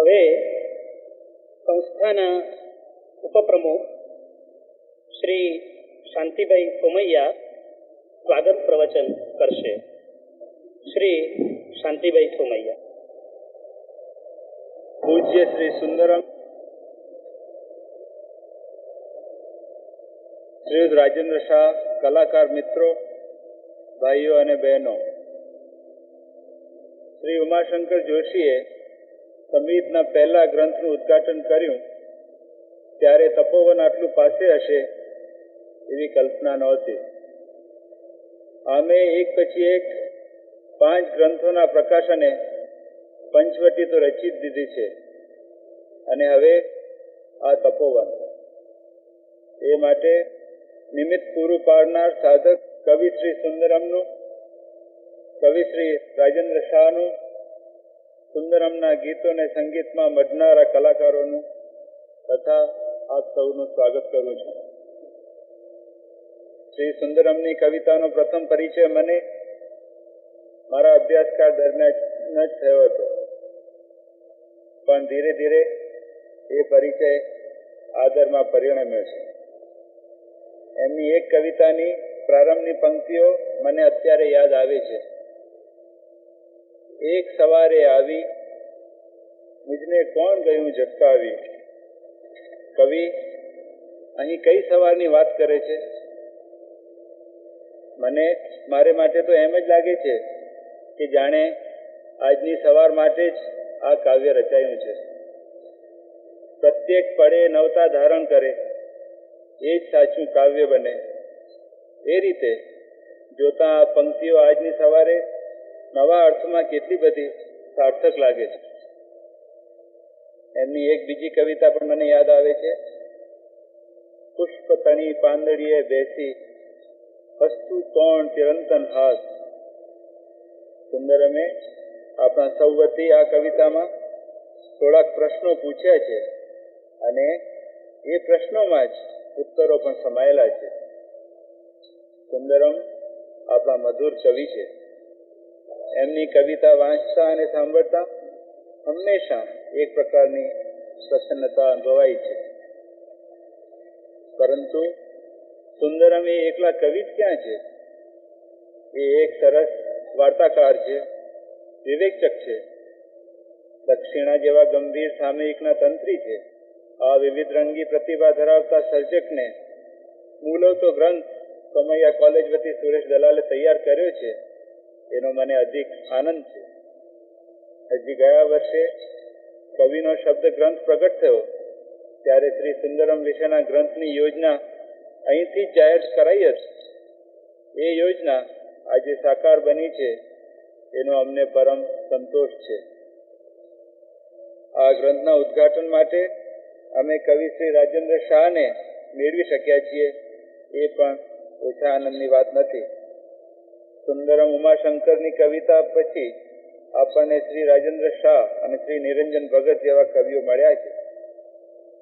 હવે સંસ્થાના ઉપપ્રમુખ શ્રી શાંતિભાઈ સોમૈયા સ્વાગત પ્રવચન કરશે. શ્રી શાંતિભાઈ સોમૈયા. પૂજ્ય શ્રી સુંદરમ. શ્રીયુત રાજેન્દ્ર શાહ, કલાકાર મિત્રો, ભાઈઓ અને બહેનો. શ્રી ઉમાશંકર જોશીએ સંગીતના પહેલા ગ્રંથનું ઉદ્ઘાટન કર્યું, ત્યારે તપોવન આટલું પાસે હશે એવી કલ્પના નહોતી. અમે એક પછી એક પાંચ ગ્રંથોના પ્રકાશને પંચવટી તો રચી જ દીધી છે, અને હવે આ તપોવન. એ માટે નિમિત્ત પૂરું પાડનાર સાધક કવિ શ્રી સુંદરમનું, કવિ શ્રી રાજેન્દ્ર શાહનું સુંદરમના ગીતોને સંગીતમાં મઢનારા કલાકારોનું તથા આપ સૌનું સ્વાગત કરું છું. શ્રી સુંદરમની કવિતાનો પ્રથમ પરિચય મને મારા અભ્યાસકાળ દરમિયાન જ થયો હતો. પણ ધીરે ધીરે એ પરિચય આદરમાં પરિણમ્યો છે. એમની એક કવિતાની પ્રારંભની પંક્તિઓ મને અત્યારે યાદ આવે છે. એક સવારે આવી મુજને કોણ ગયું ઝટકાવી કવિ, અહીં કઈ સવારની વાત કરે છે? મને મારે માટે તો એમ જ લાગે છે કે જાણે આજની સવાર માટે જ આ કાવ્ય રચાયું છે. પ્રત્યેક પળે નવતા ધારણ કરે, એ જ સાચું કાવ્ય બને. એ રીતે જોતા પંક્તિઓ આજની સવારે નવા અર્થમાં કેટલી બધી સાર્થક લાગે છે. એમની એક બીજી કવિતા પણ મને યાદ આવે છે. પુષ્પ તણી પાંદડીએ બેસી, વસ્તુ તોણ ચિરંતન હાથ. સુંદરમે આપણા સૌ વતી આ કવિતામાં થોડાક પ્રશ્નો પૂછ્યા છે અને એ પ્રશ્નોમાં જ ઉત્તરો પણ સમાયેલા છે. સુંદરમ આપણા મધુર કવિ છે. એમની કવિતા વાંચતા અને સાંભળતા હંમેશા એક પ્રકારની પ્રસન્નતા અનુભવાય છે. પરંતુ સુંદરમ એ એકલા કવિ ક્યાં છે? એ એક સરસ વાર્તાકાર છે વિવેચક છે. દક્ષિણા જેવા ગંભીર સામયિકના તંત્રી છે. આ વિવિધ રંગી પ્રતિભા ધરાવતા સર્જકને મૂલો તો ગ્રંથ સમૈયા કોલેજ વતી સુરેશ દલાલે તૈયાર કર્યો છે. એનો મને અધિક આનંદ છે. હજી ગયા વર્ષે કવિનો શબ્દ ગ્રંથ પ્રગટ થયો, ત્યારે શ્રી સુંદરમ વિશેના ગ્રંથની યોજના અહીંથી જાહેર કરાઈ હતી. એ યોજના આજે સાકાર બની છે, એનો અમને પરમ સંતોષ છે. આ ગ્રંથના ઉદ્ઘાટન માટે અમે કવિ શ્રી રાજેન્દ્ર શાહને મેળવી શક્યા છીએ, એ પણ ઓછા આનંદની વાત નથી. સુંદરમ ઉમાશંકરની કવિતા પછી આપણને શ્રી રાજેન્દ્ર શાહ અને શ્રી નિરંજન ભગત જેવા કવિઓ મળ્યા છે.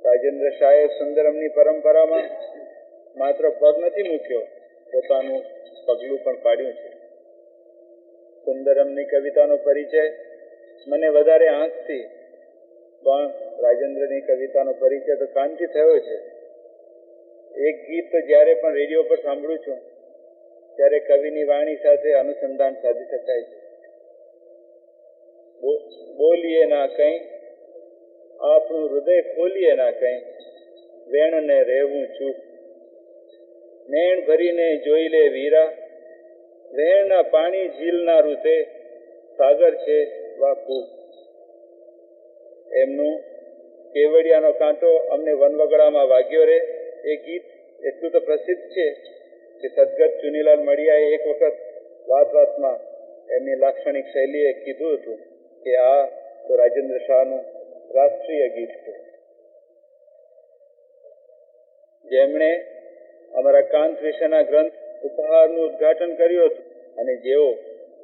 રાજેન્દ્ર શાહે સુંદરમની પરંપરામાં માત્ર પગ નથી મૂક્યો, પોતાનું પગલું પણ પાડ્યું છે. સુંદરમની કવિતાનો પરિચય મને વધારે આંખથી, પણ રાજેન્દ્રની કવિતાનો પરિચય તો કાનથી થયો છે. એક ગીત જ્યારે પણ રેડિયો પર સાંભળું છું ત્યારે કવિની વાણી સાથે અનુસંધાન સાધી શકાય છે. બોલીએ ના કઈ, આપણું હૃદય ખોલીએ ના કંઈ, વેણને રહેવું છું. મેણ ભરીને જોઈ લે વીરા, વેણના પાણી ઝીલના રૂતે સાગર છે વાપુ. એમનું કેવડિયાનો કાંટો અમને વનવગડામાં વાગ્યો રે, એ ગીત એટલું તો પ્રસિદ્ધ છે. કે સદગત ચુનીલાલ મળિયાએ એક વખત વાત વાતમાં એમની લાક્ષણિક શૈલીએ કીધું હતું કે આ તો રાજેન્દ્ર શાહનું રાષ્ટ્રીય ગીત છે. જેમણે અમારા કાંત વિશેના ગ્રંથ ઉપહારનું ઉદ્ઘાટન કર્યું હતું અને જેઓ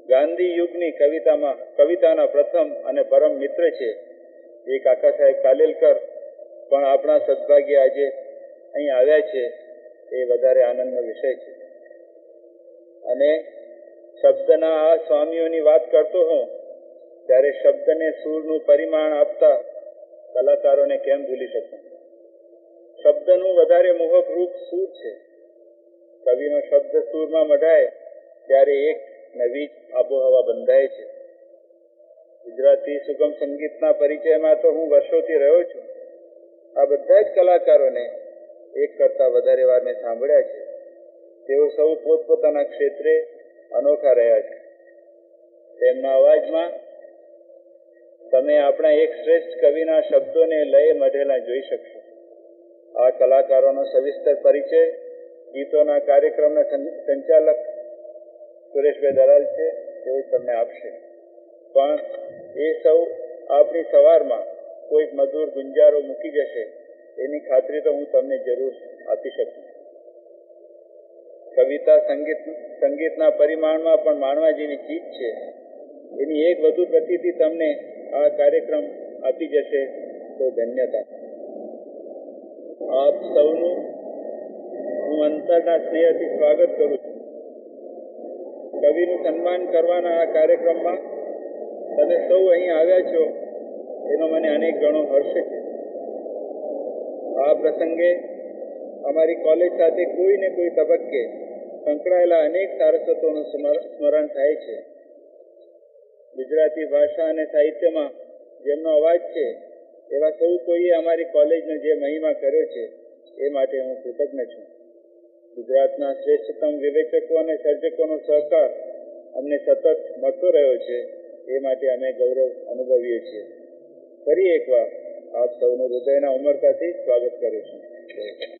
ગાંધી યુગની કવિતામાં, કવિતાના પ્રથમ અને પરમ મિત્ર છે એ કાકા સાહેબ કાલેલકર પણ આપણા સદભાગ્ય આજે અહીં આવ્યા છે. એ વધારે આનંદનો વિષય છે. અને શબ્દના આ સ્વામીઓની વાત કરતો હોઉં, ત્યારે શબ્દને સૂરનું પરિમાણ આપતા કલાકારોને કેમ ભૂલી શકું? શબ્દનું વધારે મોહક રૂપ સૂર છે. કવિનો શબ્દ સૂરમાં મઢાય, ત્યારે એક નવી આબોહવા બંધાય છે. ગુજરાતી સુગમ સંગીતના પરિચયમાં તો હું વર્ષોથી રહ્યો છું. આ બધા જ કલાકારોને એક કરતા વધારે વાર મેં સાંભળ્યા છે. તેઓ સૌ પોતપોતાના ક્ષેત્રે અનોખા રહ્યા છે. તેમના અવાજમાં તમે આપણા એક શ્રેષ્ઠ કવિના શબ્દોને લય મઢેલા જોઈ શકશો. આ કલાકારોનો સવિસ્તર પરિચય, ગીતોના કાર્યક્રમના સંચાલક સુરેશભાઈ દલાલ છે, તેઓ તમને આપશે. પણ એ સૌ આપણી સવારમાં કોઈક મધુર ગુંજારો મૂકી જશે. એની ખાતરી તો હું તમને જરૂર આપી શકું. કવિતા સંગીત, સંગીતના પરિમાણમાં પણ માણવા જેવી ચીજ છે. એની એક વધુ પ્રતીતિ તમને આ કાર્યક્રમ આપી જશે, તો ધન્યતા. આપ સૌનું હું અંતરના સ્નેહથી સ્વાગત કરું છું. કવિનું સન્માન કરવાના આ કાર્યક્રમમાં તમે સૌ અહીં આવ્યા છો, એનો મને અનેક ગણો હર્ષ છે. આ પ્રસંગે અમારી કોલેજ સાથે કોઈ ને કોઈ તબક્કે સંકળાયેલા અનેક સારસ્વતોનું સ્મરણ થાય છે. ગુજરાતી ભાષા અને સાહિત્યમાં જેમનો અવાજ છે, એવા સૌ કોઈએ અમારી કોલેજનો જે મહિમા કર્યો છે, એ માટે હું કૃતજ્ઞ છું. ગુજરાતના શ્રેષ્ઠતમ વિવેચકો અને સર્જકોનો સહકાર અમને સતત મળતો રહ્યો છે, એ માટે અમે ગૌરવ અનુભવીએ છીએ. ફરી એકવાર આપ સૌનું હૃદયના ઉમરતાથી સ્વાગત કરું છું.